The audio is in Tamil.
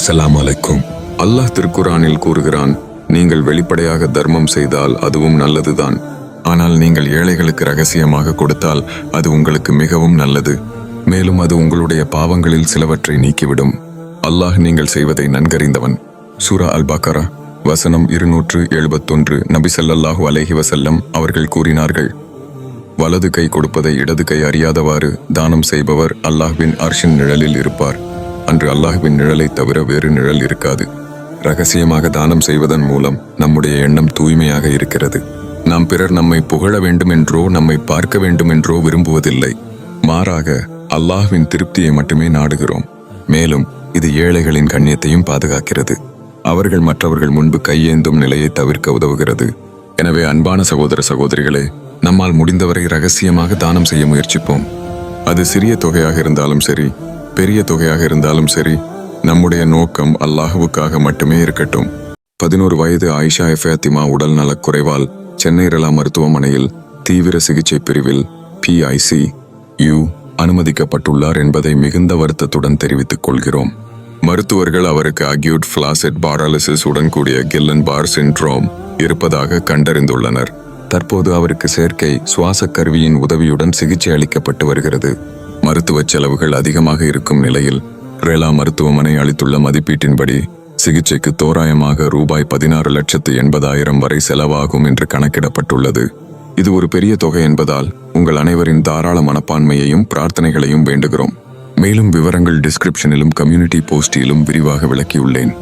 அஸ்லாம் அலைக்கும். அல்லாஹ் திருக்குரானில் கூறுகிறான் நீங்கள் வெளிப்படையாக தர்மம் செய்தால் அதுவும் நல்லதுதான். ஆனால் நீங்கள் ஏழைகளுக்கு ரகசியமாக கொடுத்தால் அது உங்களுக்கு மிகவும் நல்லது. மேலும் அது உங்களுடைய பாவங்களில் சிலவற்றை நீக்கிவிடும். அல்லாஹ் நீங்கள் செய்வதை நன்கறிந்தவன். சூரா அல் பக்கரா வசனம் இருநூற்று எழுபத்தொன்று. நபிசல்லாஹூ அலஹி வசல்லம் அவர்கள் கூறினார்கள் வலது கை கொடுப்பதை இடது கை அறியாதவாறு தானம் செய்பவர் அல்லாஹ்வின் அர்ஷின் நிழலில் இருப்பார். அன்று அல்லாஹ்வின் நிழலை தவிர வேறு நிழல் இருக்காது. ரகசியமாக தானம் செய்வதன் மூலம் நம்முடைய எண்ணம் தூய்மையாக இருக்கிறது. நாம் பிறர் நம்மை புகழ வேண்டுமென்றோ நம்மை பார்க்க வேண்டுமென்றோ விரும்புவதில்லை. மாறாக அல்லாஹ்வின் திருப்தியை மட்டுமே நாடுகிறோம். மேலும் இது ஏழைகளின் கண்ணியத்தையும் பாதுகாக்கிறது. அவர்கள் மற்றவர்கள் முன்பு கையேந்தும் நிலையை தவிர்க்க உதவுகிறது. எனவே அன்பான சகோதர சகோதரிகளே நம்மால் முடிந்தவரை ரகசியமாக தானம் செய்ய முயற்சிப்போம். அது சிறிய தொகையாக இருந்தாலும் சரி பெரிய தொகையாக இருந்தாலும் சரி நம்முடைய நோக்கம் அல்லாஹுவுக்காக மட்டுமே இருக்கட்டும். பதினோரு வயது ஆயிஷா எஃபாத்திமா உடல் நலக்குறைவால் சென்னை ரலா மருத்துவமனையில் தீவிர சிகிச்சை பிரிவில் பிஐசி யு அனுமதிக்கப்பட்டுள்ளார் என்பதை மிகுந்த வருத்தத்துடன் தெரிவித்துக் கொள்கிறோம். மருத்துவர்கள் அவருக்கு அக்யூட் ஃபிளாசெட் பாராலிசிஸ் உடன் கூடிய கில்லன் பார் சின்ட்ரோம் இருப்பதாக கண்டறிந்துள்ளனர். தற்போது அவருக்கு செயற்கை சுவாச கருவியின் உதவியுடன் சிகிச்சை அளிக்கப்பட்டு வருகிறது. மருத்துவ செலவுகள் அதிகமாக இருக்கும் நிலையில் ரேலா மருத்துவமனை அளித்துள்ள மதிப்பீட்டின்படி சிகிச்சைக்கு தோராயமாக ரூபாய் பதினாறு லட்சத்து எண்பதாயிரம் வரை செலவாகும் என்று கணக்கிடப்பட்டுள்ளது. இது ஒரு பெரிய தொகை என்பதால் உங்கள் அனைவரின் தாராள மனப்பான்மையையும் பிரார்த்தனைகளையும் வேண்டுகிறோம். மேலும் விவரங்கள் டிஸ்கிரிப்ஷனிலும் கம்யூனிட்டி போஸ்டிலும் விரிவாக விளக்கியுள்ளேன்.